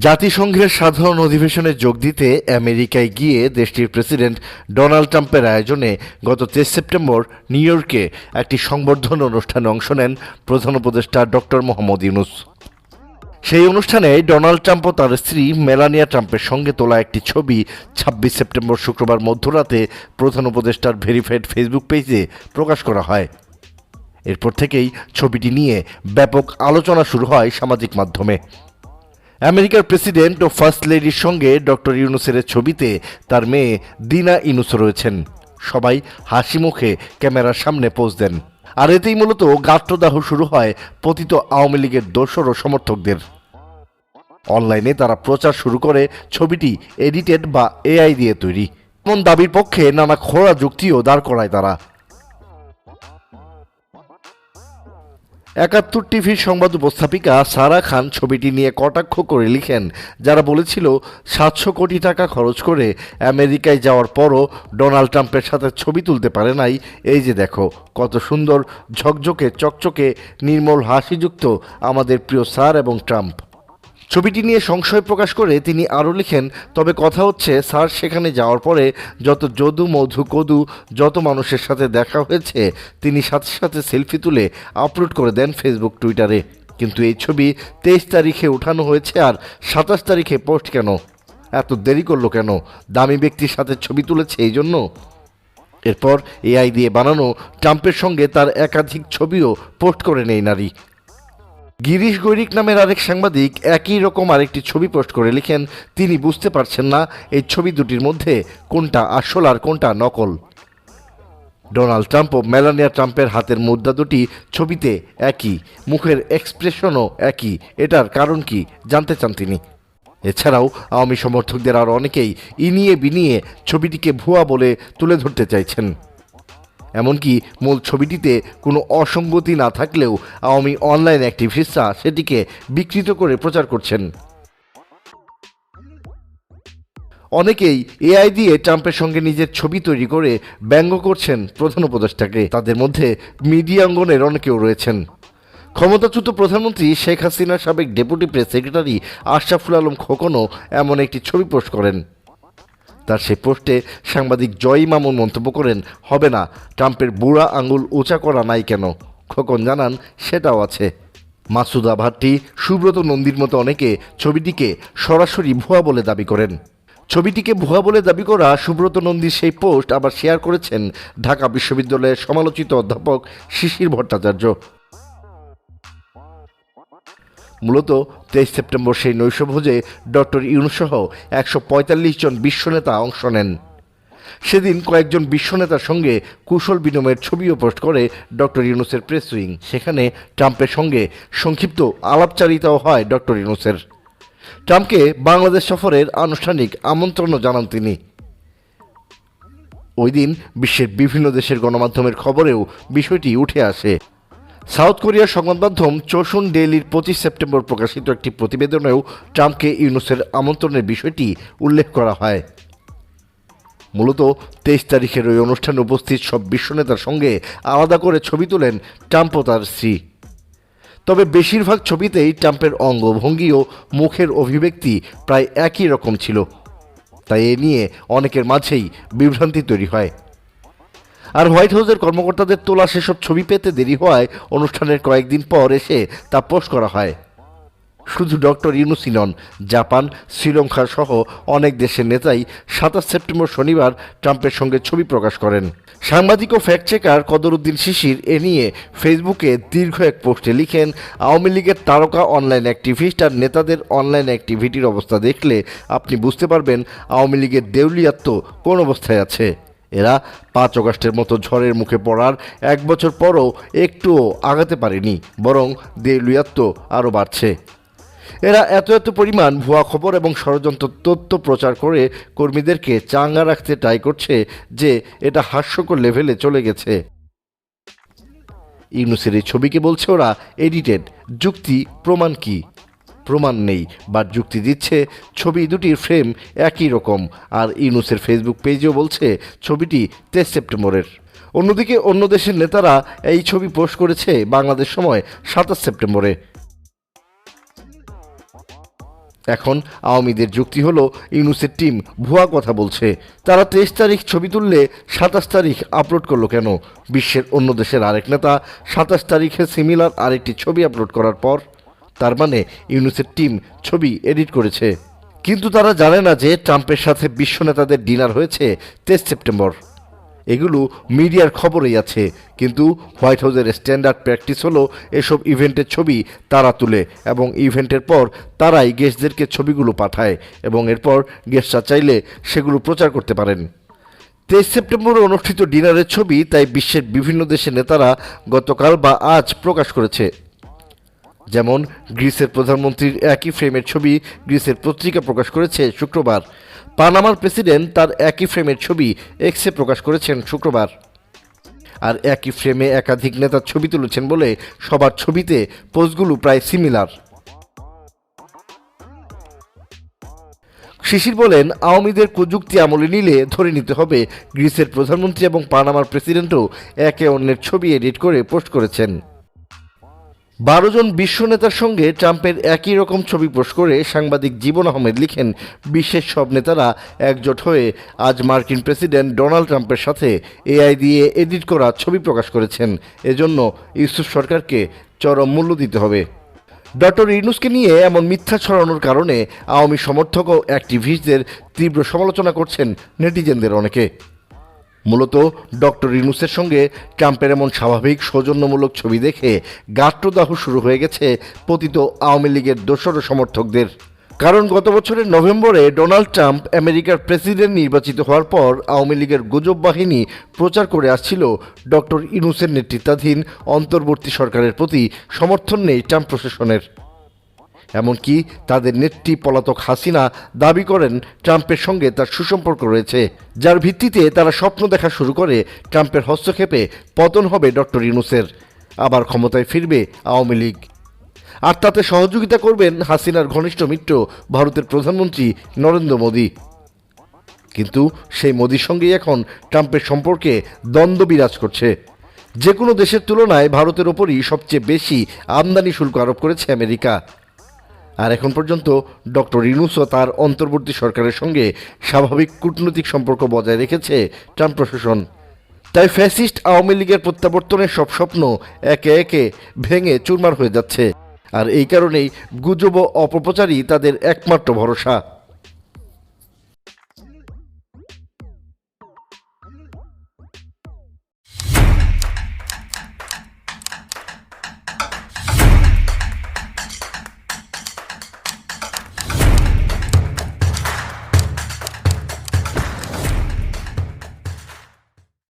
জাতিসংঘের সাধারণ অধিবেশনে যোগ দিতে আমেরিকায় গিয়ে দেশটির প্রেসিডেন্ট ডোনাল্ড ট্রাম্পের আয়োজনে গত তেইশ সেপ্টেম্বর নিউ ইয়র্কে একটি সংবর্ধনা অনুষ্ঠানে অংশ নেন প্রধান উপদেষ্টা ডক্টর মোহাম্মদ ইউনুস। সেই অনুষ্ঠানে ডোনাল্ড ট্রাম্প ও তার স্ত্রী মেলানিয়া ট্রাম্পের সঙ্গে তোলা একটি ছবি ছাব্বিশ সেপ্টেম্বর শুক্রবার মধ্যরাতে প্রধান উপদেষ্টার ভেরিফাইড ফেসবুক পেজে প্রকাশ করা হয়। এরপর থেকেই ছবিটি নিয়ে ব্যাপক আলোচনা শুরু হয় সামাজিক মাধ্যমে। আমেরিকার প্রেসিডেন্ট ও ফার্স্ট লেডির সঙ্গে ডক্টর ইউনুসের ছবিতে তার মেয়ে দিনা ইউনুস রয়েছেন। সবাই হাসি মুখে ক্যামেরার সামনে পোজ দেন। আর এতেই মূলত গাত্রদাহ শুরু হয় পতিত আওয়ামী লীগের দোসর ও সমর্থকদের। অনলাইনে তারা প্রচার শুরু করে ছবিটি এডিটেড বা এআই দিয়ে তৈরি। এমন দাবির পক্ষে নানা খোড়া যুক্তিও দাঁড় করায় তারা। একাত্তর টিভির সংবাদ উপস্থাপিকা সারা খান ছবিটি নিয়ে কটাক্ষ করে লিখেন, যারা বলেছিল সাতশো কোটি টাকা খরচ করে আমেরিকায় যাওয়ার পরও ডোনাল্ড ট্রাম্পের সাথে ছবি তুলতে পারে নাই। এই যে দেখো, কত সুন্দর ঝকঝকে, চকচকে, নির্মল হাসিযুক্ত আমাদের প্রিয় স্যার এবং ট্রাম্প। ছবিটি নিয়ে সংশয় প্রকাশ করে তিনি আরও লিখেন, তবে কথা হচ্ছে, স্যার, সেখানে যাওয়ার পরে যত যদু, মধু, কদু, যত মানুষের সাথে দেখা হয়েছে, তিনি সাথে সাথে সেলফি তুলে আপলোড করে দেন ফেসবুক, টুইটারে। কিন্তু এই ছবি তেইশ তারিখে ওঠানো হয়েছে আর সাতাশ তারিখে পোস্ট কেন? এত দেরি করল কেন? দামি ব্যক্তির সাথে ছবি তুলেছে এই জন্য? এরপর এআই দিয়ে বানানো ট্রাম্পের সঙ্গে তার একাধিক ছবিও পোস্ট করে নেই নারী। গিরিশ গৈরিক নামের আরেক সাংবাদিক একই রকম আরেকটি ছবি পোস্ট করে লিখেন, তিনি বুঝতে পারছেন না এই ছবি দুটির মধ্যে কোনটা আসল আর কোনটা নকল। ডোনাল্ড ট্রাম্প ও মেলানিয়া ট্রাম্পের হাতের মুদ্রা দুটি ছবিতে একই, মুখের এক্সপ্রেশনও একই। এটার কারণ কি জানতে চান তিনি। এছাড়াও আওয়ামী সমর্থকদের আরও অনেকেই ইনিয়ে বিনিয়ে ছবিটিকে ভুয়া বলে তুলে ধরতে চাইছেন। এমনকি মূল ছবিটিতে কোনো অসঙ্গতি না থাকলেও আওয়ামী অনলাইন অ্যাক্টিভিস্টরা সেটিকে বিকৃত করে প্রচার করছেন। অনেকেই এআই দিয়ে ট্রাম্পের সঙ্গে নিজের ছবি তৈরি করে ব্যঙ্গ করছেন প্রধান উপদেষ্টাকে। তাদের মধ্যে মিডিয়া অঙ্গনের অনেকেও রয়েছেন। ক্ষমতাচ্যুত প্রধানমন্ত্রী শেখ হাসিনার সাবেক deputy press secretary Ashraful Alam খোকনও এমন একটি ছবি পোস্ট করেন। তার সেই পোস্টে সাংবাদিক জয় মামুন মন্তব্য করেন, হবে না, ট্রাম্পের বুড়া আঙুল উঁচা করা নাই কেন? খোকন জানান, সেটাও আছে। মাসুদা ভাট্টি সুব্রত নন্দীর মতো অনেকে ছবিটিকে সরাসরি ভুয়া বলে দাবি করেন। ছবিটিকে ভুয়া বলে দাবি করা সুব্রত নন্দীর সেই পোস্ট আবার শেয়ার করেছেন ঢাকা বিশ্ববিদ্যালয়ের সমালোচিত অধ্যাপক শিশির ভট্টাচার্য। মূলত তেইশ সেপ্টেম্বর সেই নৈশভোজে ডক্টর ইউনুসহ একশো পঁয়তাল্লিশ জন বিশ্বনেতা অংশ নেন। সেদিন কয়েকজন বিশ্বনেতার সঙ্গে কুশল বিনিময়ের ছবিও পোস্ট করে ডক্টর ইউনুসের প্রেস উইং সেখানে ট্রাম্পের সঙ্গে সংক্ষিপ্ত আলাপচারিতাও হয় ডক্টর ইউনুসের। ট্রাম্পকে বাংলাদেশ সফরের আনুষ্ঠানিক আমন্ত্রণও জানান তিনি। ওই দিন বিশ্বের বিভিন্ন দেশের গণমাধ্যমের খবরেও বিষয়টি উঠে আসে। সাউথ কোরিয়ার সংবাদ মাধ্যম চোশুন ডেইলির পঁচিশ সেপ্টেম্বর প্রকাশিত একটি প্রতিবেদনেও ট্রাম্পকে ইউনুসের আমন্ত্রণের বিষয়টি উল্লেখ করা হয়। মূলত তেইশ তারিখের ওই অনুষ্ঠানে উপস্থিত সব বিশ্বনেতার সঙ্গে আলাদা করে ছবি তোলেন ট্রাম্প ও তার স্ত্রী। তবে বেশিরভাগ ছবিতেই ট্রাম্পের অঙ্গভঙ্গি ও মুখের অভিব্যক্তি প্রায় একই রকম ছিল। তাই এ নিয়ে অনেকের মাঝেই বিভ্রান্তি তৈরি হয়। আর হোয়াইট হাউসের কর্মকর্তাদের তোলা সেসব ছবি পেতে দেরি হওয়ায় অনুষ্ঠানের কয়েকদিন পর এসে তা পোস্ট করা হয়। শুধু ডক্টর ইউনুসি নন, জাপান, শ্রীলঙ্কা সহ অনেক দেশের নেতাই সাতাশ সেপ্টেম্বর শনিবার ট্রাম্পের সঙ্গে ছবি প্রকাশ করেন। সাংবাদিক ও ফ্যাক্ট চেকার কদরুদ্দিন শিশির এ নিয়ে ফেসবুকে দীর্ঘ এক পোস্টে লিখেন, আওয়ামী লীগের তারকা অনলাইন অ্যাক্টিভিস্ট আর নেতাদের অনলাইন অ্যাক্টিভিটির অবস্থা দেখলে আপনি বুঝতে পারবেন আওয়ামী লীগের দেউলিয়াত্ম কোন অবস্থায় আছে। এরা পাঁচ অগস্টের মতো ঝড়ের মুখে পড়ার এক বছর পরও একটুও আগাতে পারেনি, বরং দেউলিয়াত্ম আরও বাড়ছে। এরা এত এত পরিমাণ ভুয়া খবর এবং ষড়যন্ত্র তথ্য প্রচার করে কর্মীদেরকে চাঙ্গা রাখতে ট্রাই করছে যে এটা হাস্যকর লেভেলে চলে গেছে। ইউনুসের এই ছবিকে বলছে ওরা এডিটেড যুক্তি, প্রমাণ কি? প্রমাণ নেই, বা যুক্তি দিচ্ছে, ছবি দুটির ফ্রেম একই রকম। আর ইউনুসের ফেসবুক পেজেও বলছে, ছবিটি তেইশ সেপ্টেম্বরের। অন্যদিকে অন্য দেশের নেতারা এই ছবি পোস্ট করেছে বাংলাদেশ সময় সাতাশ সেপ্টেম্বরে। এখন আওয়ামীদের যুক্তি হলো, ইউনুসের টিম ভুয়া কথা বলছে। তারা তেইশ তারিখ ছবি তুললে সাতাশ তারিখ আপলোড করল কেন? বিশ্বের অন্য দেশের আরেক নেতা সাতাশ তারিখে সিমিলার আরেকটি ছবি আপলোড করার পর তার মানে ইউনুসের টিম ছবি এডিট করেছে। কিন্তু তারা জানে না যে ট্রাম্পের সাথে বিশ্ব নেতাদের ডিনার হয়েছে তেইশ সেপ্টেম্বর। এগুলো মিডিয়ার খবরেই আছে। কিন্তু হোয়াইট হাউসের স্ট্যান্ডার্ড প্র্যাকটিস হলো এসব ইভেন্টের ছবি তারা তুলে এবং ইভেন্টের পর তারাই গেস্টদেরকে ছবিগুলো পাঠায় এবং এরপর গেস্টরা চাইলে সেগুলো প্রচার করতে পারেন। তেইশ সেপ্টেম্বরে অনুষ্ঠিত ডিনারের ছবি তাই বিশ্বের বিভিন্ন দেশের নেতারা গতকাল বা আজ প্রকাশ করেছে। যেমন গ্রিসের প্রধানমন্ত্রীর একই ফ্রেমের ছবি গ্রিসের পত্রিকা প্রকাশ করেছে শুক্রবার। পানামার প্রেসিডেন্ট তার একই ফ্রেমের ছবি এক্সে প্রকাশ করেছেন শুক্রবার। আর একই ফ্রেমে একাধিক নেতার ছবি তুলেছেন বলে সবার ছবিতে পোস্টগুলো প্রায় সিমিলার। শিশির বলেন, আওয়ামীদের প্রযুক্তি আমলে নিলে ধরে নিতে হবে, গ্রিসের প্রধানমন্ত্রী এবং পানামার প্রেসিডেন্টও একে অন্যের ছবি এডিট করে পোস্ট করেছেন। বারো জন বিশ্ব নেতার সঙ্গে ট্রাম্পের একই রকম ছবি পোস্ট করে সাংবাদিক জীবন আহমেদ লিখেন বিশ্বের সব নেতারা একজোট হয়ে আজ মার্কিন প্রেসিডেন্ট ডোনাল্ড ট্রাম্পের সাথে এআই দিয়ে এডিট করা ছবি প্রকাশ করেছেন। এজন্য ইউসুফ সরকারকে চরম মূল্য দিতে হবে। ডক্টর ইউনুসকে নিয়ে এমন মিথ্যা ছড়ানোর কারণে আওয়ামী সমর্থক ও অ্যাক্টিভিস্টদের তীব্র সমালোচনা করছেন নেটিজেনদের অনেকে। মূলত ডক্টর ইউনুসের সঙ্গে ট্রাম্পের এমন স্বাভাবিক সৌজন্যমূলক ছবি দেখে গাত্রদাহ শুরু হয়ে গেছে পতিত আওয়ামী লীগের দোসর সমর্থকদের। কারণ গত বছরের নভেম্বরে ডোনাল্ড ট্রাম্প আমেরিকার প্রেসিডেন্ট নির্বাচিত হওয়ার পর আওয়ামী লীগের গুজব বাহিনী প্রচার করে আসছিল ডক্টর ইনুসের নেতৃত্বাধীন অন্তর্বর্তী সরকারের প্রতি সমর্থন নেই ট্রাম্প প্রশাসনের। এমনকি তাদের নেত্রী পলাতক হাসিনা দাবি করেন ট্রাম্পের সঙ্গে তার সুসম্পর্ক রয়েছে, যার ভিত্তিতে তারা স্বপ্ন দেখা শুরু করে ট্রাম্পের হস্তক্ষেপে পতন হবে ডক্টর ইউনুসের। আবার ক্ষমতায় ফিরবে আওয়ামী লীগ। আর তাতে সহযোগিতা করবেন হাসিনার ঘনিষ্ঠ মিত্র ভারতের প্রধানমন্ত্রী নরেন্দ্র মোদী। কিন্তু সেই মোদির সঙ্গেই এখন ট্রাম্পের সম্পর্কে দ্বন্দ্ব বিরাজ করছে। যে কোনো দেশের তুলনায় ভারতের ওপরই সবচেয়ে বেশি আমদানি শুল্ক আরোপ করেছে আমেরিকা। আর এখন পর্যন্ত ডক্টর ইনুসও তার অন্তর্বর্তী সরকারের সঙ্গে স্বাভাবিক কূটনৈতিক সম্পর্ক বজায় রেখেছে ট্রাম্প প্রশাসন। তাই ফ্যাসিস্ট আওয়ামী লীগের প্রত্যাবর্তনের সব স্বপ্ন একে একে ভেঙে চুরমার হয়ে যাচ্ছে। আর এই কারণেই গুজব অপপ্রচারই তাদের একমাত্র ভরসা।